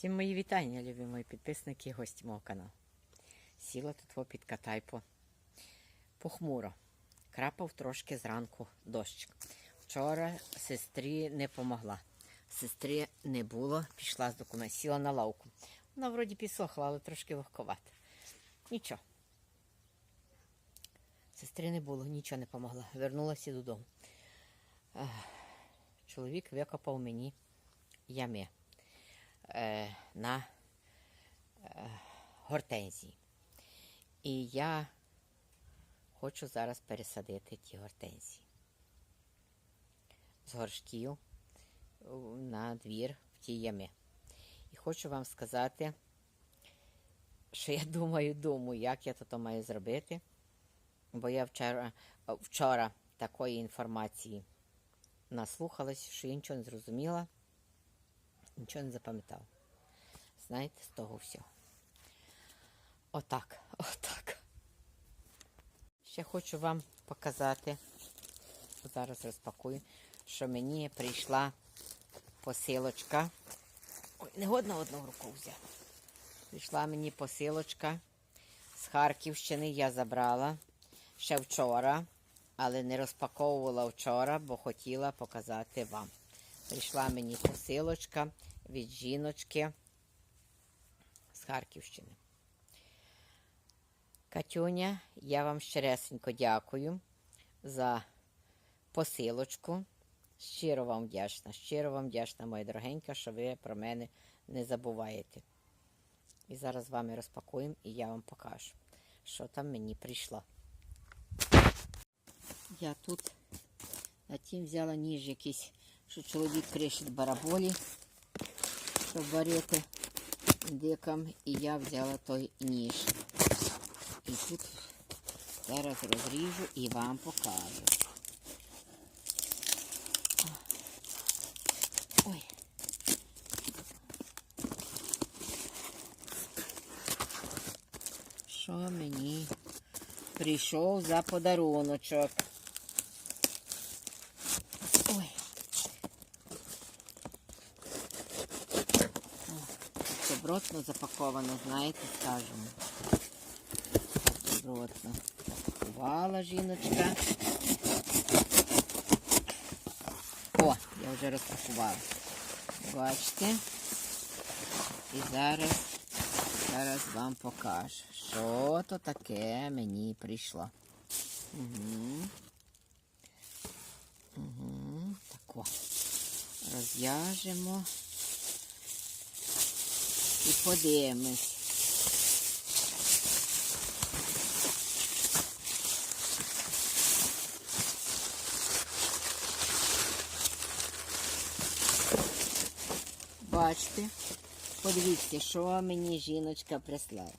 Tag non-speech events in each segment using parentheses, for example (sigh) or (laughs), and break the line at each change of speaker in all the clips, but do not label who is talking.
Всім мої вітання, любі мої підписники і гості мого каналу. Сіла тут під катайпо похмуро. Крапав трошки зранку дощ. Вчора сестрі не помогла. Сестри не було, пішла з документів, сіла на лавку. Вона вроді підсохла, але трошки вогковата. Нічого. Сестри не було, нічого не помогла. Вернулася додому. Чоловік викопав мені ями е, на е, гортензії. І я хочу зараз пересадити ті гортензії з горшків на двір в ті ями. І хочу вам сказати, що я думаю, думаю, як я то маю зробити. Бо я вчора, вчора такої інформації наслухалась, що я нічого не зрозуміла, нічого не запам'ятала. Знаєте, з того всього. Отак, (laughs) отак. Ще хочу вам показати, зараз розпакую, що мені прийшла посилочка. Ой, не годно одну руку взяти. Прийшла мені посилочка з Харківщини, я забрала ще вчора, але не розпаковувала вчора, бо хотіла показати вам. Прийшла мені посилочка від жіночки з Харківщини. Катюня, я вам щиресенько дякую за посилочку. Щиро вам вдячна, щиро вам вдячна, моя дорогенька, що ви про мене не забуваєте. І зараз з вами розпакуємо і я вам покажу, що там мені прийшло. Я тут на тім взяла ніж якийсь, що чоловік кришить бараболі, щоб варити дикам, і я взяла той ніж. І тут зараз розріжу і вам покажу. Ой. Що мені прийшов за подаруночок? Добротно запаковано, знаєте, скажемо. Добротно. Запакувала жіночка. О, я вже розпакувала. Бачите? І зараз, зараз вам покажу, що то таке мені прийшло. Угу. Угу. Тако. Розв'яжемо і подивимось. Бачите, подивіться, що мені жіночка прислала.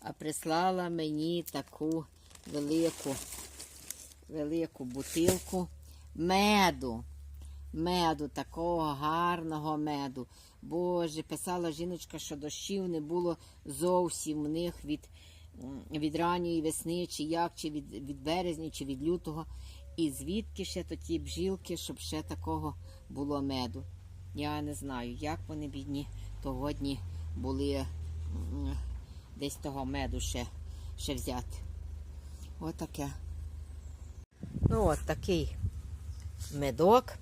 А прислала мені таку велику, велику бутилку меду. Меду, такого гарного меду. Боже, писала жіночка, що дощів не було зовсім в них від, від ранньої весни, чи як, чи від, від березня, чи від лютого. І звідки ще то ті бжілки, щоб ще такого було меду. Я не знаю, як вони бідні того дні були десь того меду ще, ще взяти. Отаке. Ну, от такий медок.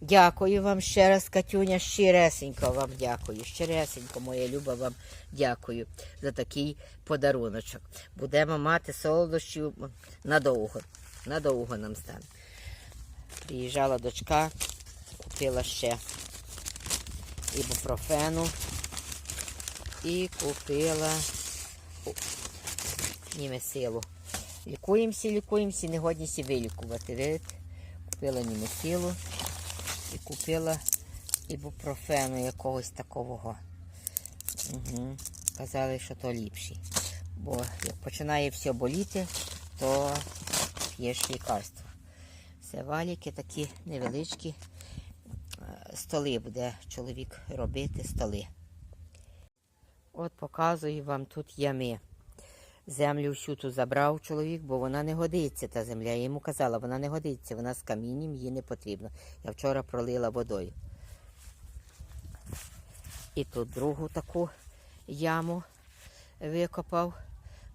Дякую вам ще раз, Катюня. Щиресенько вам дякую. Щиресенько, моя люба, вам дякую за такий подаруночок. Будемо мати солодощів надовго. Надовго нам стане. Приїжджала дочка, купила ще ібупрофену і купила німесилу. Лікуємося, лікуємося, негодність вилікувати. Видите? Купила німесилу і купила ібупрофену якогось такого. Угу. Казали, що то ліпший. Бо як починає все боліти, то п'єш лікарство. Це валіки такі невеличкі е, столи буде чоловік робити столи. От показую вам тут ями. Землю всю ту забрав чоловік, бо вона не годиться, та земля. Я йому казала, вона не годиться, вона з камінням, їй не потрібно. Я вчора пролила водою. І тут другу таку яму викопав.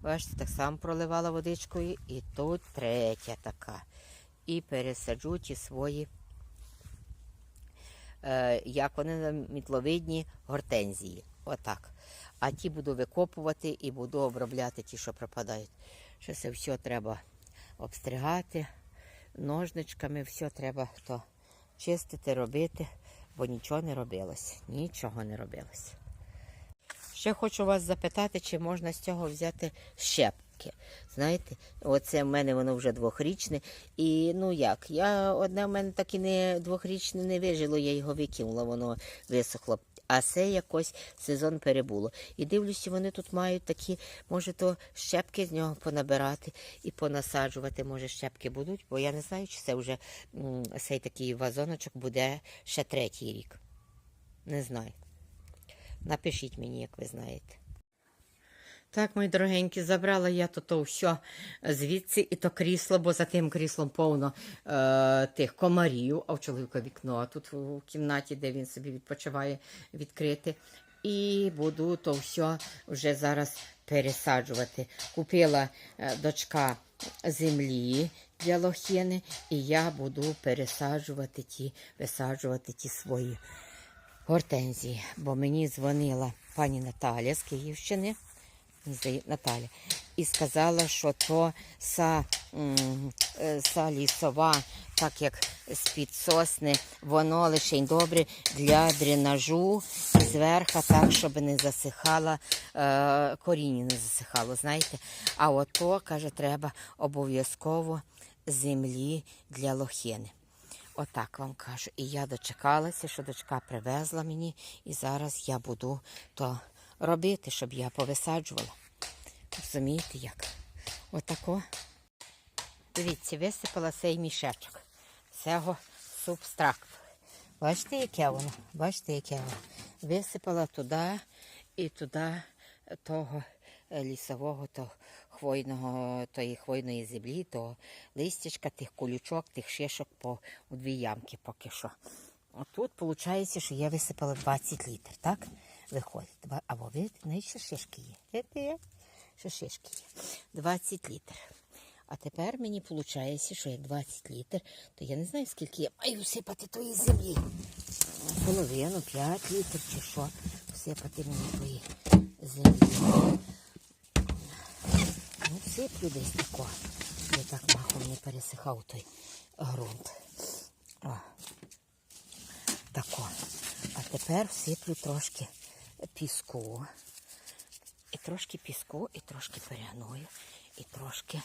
Бачите, так само проливала водичкою. І тут третя така. І пересаджу ті свої, е, як вони мітловидні гортензії. Отак. А ті буду викопувати і буду обробляти ті, що пропадають. Що це все треба обстригати ножничками, все треба то чистити, робити, бо нічого не робилось. Нічого не робилось. Ще хочу вас запитати, чи можна з цього взяти щепки. Знаєте, оце в мене воно вже двохрічне. І ну як, я одне в мене так і не двохрічне не вижило, я його викинула, воно висохло. А це якось сезон перебуло. І дивлюся, вони тут мають такі, може, то щепки з нього понабирати і понасаджувати. Може, щепки будуть, бо я не знаю, чи це вже цей такий вазоночок буде ще третій рік. Не знаю. Напишіть мені, як ви знаєте. Так, мої дорогенькі, забрала я то, то все звідси і то крісло, бо за тим кріслом повно е, тих комарів, а в чоловіка вікно тут у кімнаті, де він собі відпочиває, відкрити. І буду то все вже зараз пересаджувати. Купила е, дочка землі для лохини, і я буду пересаджувати ті, висаджувати ті свої гортензії, бо мені дзвонила пані Наталя з Київщини. Наталя, і сказала, що то са, е, са лісова, так як з-під сосни, воно лише добре для дренажу зверху так, щоб не засихала, е, коріння не засихало, знаєте. А ото, каже, треба обов'язково землі для лохини. Отак вам кажу. І я дочекалася, що дочка привезла мені, і зараз я буду то робити, щоб я повисаджувала. Розумієте як? Отако. Дивіться, висипала цей мішечок. Цього субстракту. Бачите, яке воно? Бачите, яке воно? Висипала туди і туди того е, лісового, того хвойного, тої хвойної землі, того листячка, тих колючок, тих шишок по у дві ямки поки що. А тут виходить, що я висипала 20 літрів, так? Виходить. Або видите, навіть ще шишки є. Шишки є. 20 літрів. А тепер мені виходить, що як 20 літрів, то я не знаю, скільки я маю всипати тої землі. Половину, 5 літрів чи що. Всипати мені тої землі. Ну, всиплю десь тако. Я так махом не пересихав той ґрунт. О. Тако. А тепер всиплю трошки піску. І трошки піску, і трошки перегную, і трошки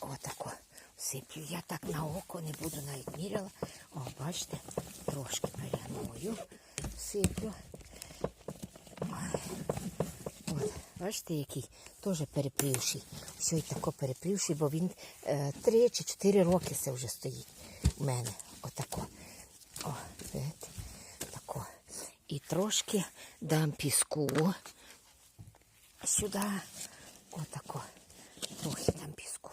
отако всиплю. Я так на око не буду навіть міряла. О, бачите, трошки перегную, всиплю. Ой. От, бачите, який теж перепривший. Все і тако перепривший, бо він е, чи чотири роки це вже стоїть у мене. Отако. О, видите, тако. І трошки дам піску сюди. Отако. Трохи дам піску.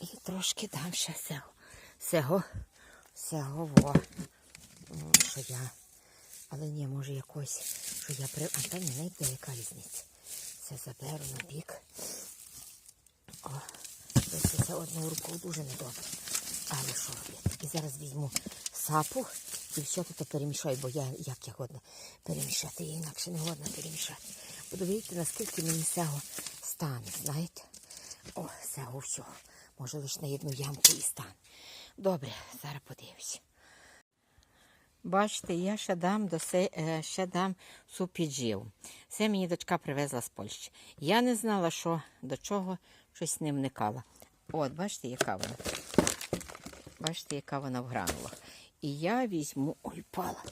І трошки дам ще всього. Всього. Всього во. Що я. Але ні, може якось, що я при. А та ні, не йде, яка різниця. Це заберу на бік. О, це одною рукою дуже недобре. Але що робити? І зараз візьму сапу все тут перемішаю, бо я як я годна перемішати, я інакше не годна перемішати. Видіти, наскільки мені цього стане, знаєте? О, цього всього. Може лише на одну ямку і стане. Добре, зараз подивлюся. Бачите, я ще дам до се, е, ще дам супіджів. Це мені дочка привезла з Польщі. Я не знала, що до чого щось не вникала. От, бачите, яка вона. Бачите, яка вона в гранулах. І я візьму. Ой, пала.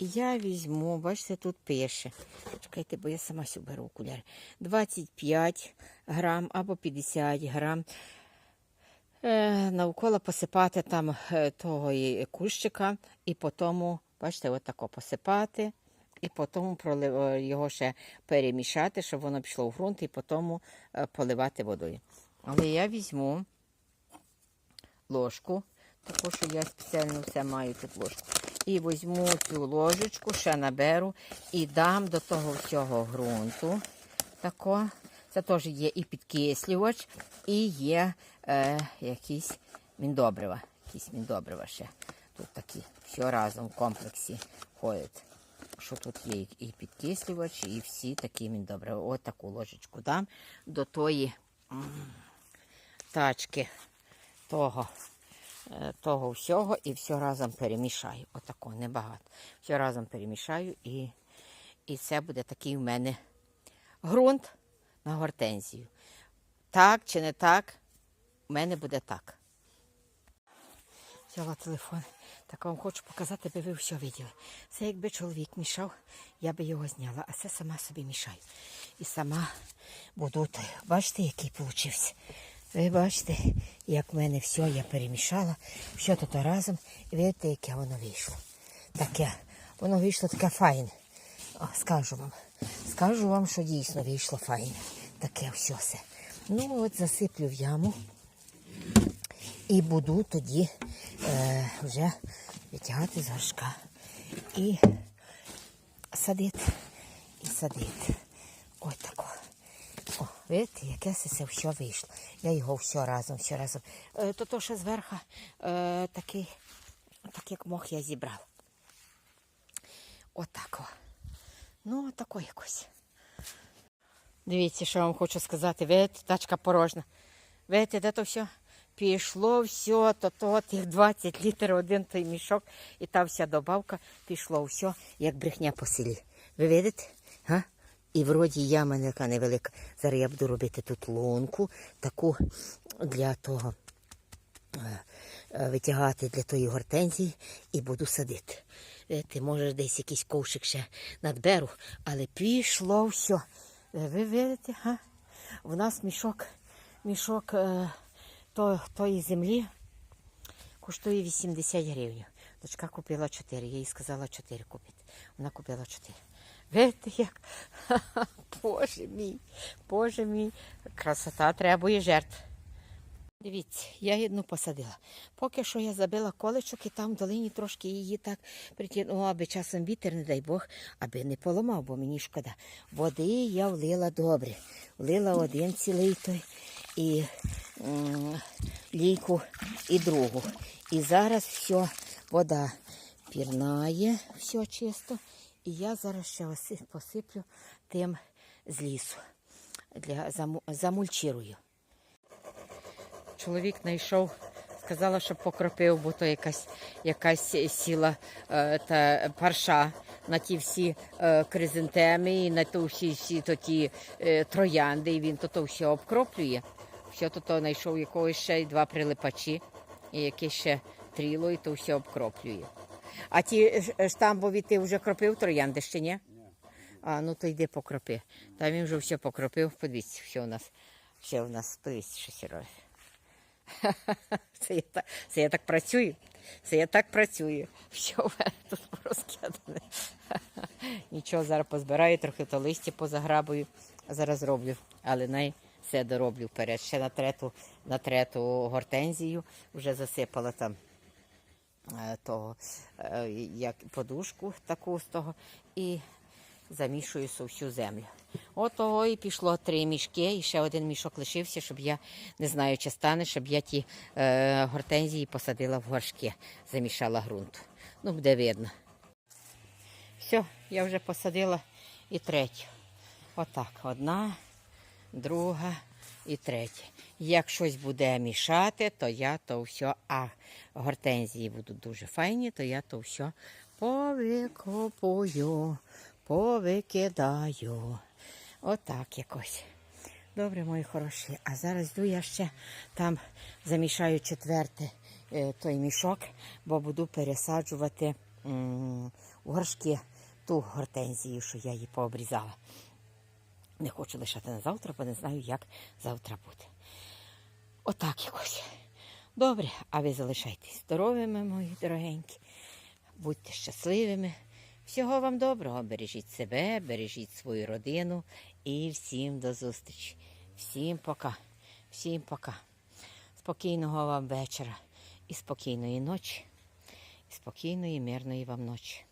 Я візьму, бачите, тут пише. Чекайте, бо я сама сюди беру окуляри. 25 грам або 50 грам. Е, навколо посипати там е, того кущика, і потім, бачите, отако посипати, і потім е, його ще перемішати, щоб воно пішло в ґрунт, і потім е, поливати водою. Але я візьму ложку, таку, що я спеціально все маю тут ложку. І візьму цю ложечку, ще наберу і дам до того всього ґрунту. Тако. Це теж є і підкислювач, і є е, якісь міндобрива. Якісь міндобрива ще. Тут такі все разом в комплексі ходять. Що тут є і підкислювач, і всі такі міндобрива. Ось таку ложечку дам до тої тачки того, того всього і все разом перемішаю. Отако, небагато. Все разом перемішаю і, і це буде такий в мене ґрунт на гортензію. Так чи не так, у мене буде так. Взяла телефон. Так вам хочу показати, аби ви все виділи. Це якби чоловік мішав, я би його зняла, а це сама собі мішаю. І сама буду. Бачите, який получився? Ви бачите, як в мене все я перемішала, все тут разом. І видите, яке воно вийшло. Таке, воно вийшло таке файне. О, скажу вам. Скажу вам, що дійсно вийшло файне. Таке все. все. Ну, от засиплю в яму і буду тоді е, вже витягати з горшка і садити. І садити. Ось тако. Видите, яке це все, вийшло. Я його все разом, все разом. Е, то то ще зверху е, такий, так як мох я зібрав. Отако. Ну, отако якось. Дивіться, що вам хочу сказати. Видите, тачка порожна. Видите, де то все? Пішло все, то, то тих 20 літрів один той мішок, і та вся добавка пішло все, як брехня по селі. Ви видите? Га? І вроді яма яка невелика. Зараз я буду робити тут лунку, таку для того е, е, витягати для тої гортензії і буду садити. Видите, може десь якийсь ковшик ще надберу, але пішло все. Е, Ви видите, га? У нас мішок, мішок е, то, тої землі коштує 80 гривень. Дочка купила 4, я їй сказала 4 купити. Вона купила 4. Видите, як? (laughs) Боже мій, Боже мій, красота требує жертв. Дивіться, я одну посадила. Поки що я забила колечок і там в долині трошки її так притягнула, аби часом вітер, не дай Бог, аби не поламав, бо мені шкода. Води я влила добре. Влила один цілий той і м, лійку і другу. І зараз все, вода пірнає, все чисто. І я зараз ще оси- посиплю тим з лісу. Для, заму- замульчирую. Чоловік знайшов, сказала, що покропив, бо то якась, якась сіла е, та парша на ті всі е, кризантеми і на ті всі, всі то ті е, троянди. І він то, то все обкроплює. Все то, то знайшов якогось ще й два прилипачі, і якесь ще тріло, і то все обкроплює. А ті ж- штамбові ти вже кропив троянди ще ні? А, ну то йди покропи. Там він вже все покропив. Подивіться, що у нас, що у нас, подивіться, що сіро. (laughs) Це я, так, це я так працюю. Це я так працюю. Все в мене тут розкидане. (laughs) Нічого, зараз позбираю, трохи то листя позаграбую, зараз роблю. Але най все дороблю вперед. Ще на трету, на трету гортензію вже засипала там е, того, е, як подушку таку з того. І замішую всю землю. Отого і пішло три мішки, і ще один мішок лишився, щоб я не знаю, чи стане, щоб я ті е, гортензії посадила в горшки, замішала ґрунт. Ну, буде видно. Все, я вже посадила і третю. Отак. Одна, друга і третя. Як щось буде мішати, то я то все, а гортензії будуть дуже файні, то я то все повикопую, повикидаю. Отак якось. Добре, мої хороші. А зараз йду я ще там замішаю четвертий е, той мішок, бо буду пересаджувати горшки ту гортензію, що я її пообрізала. Не хочу лишати на завтра, бо не знаю, як завтра буде. Отак якось. Добре, а ви залишайтесь здоровими, мої дорогенькі. Будьте щасливими. Всього вам доброго. Бережіть себе, бережіть свою родину і всім до зустрічі. Всім пока. Всім пока. Спокійного вам вечора і спокійної ночі. Спокійної, мирної вам ночі.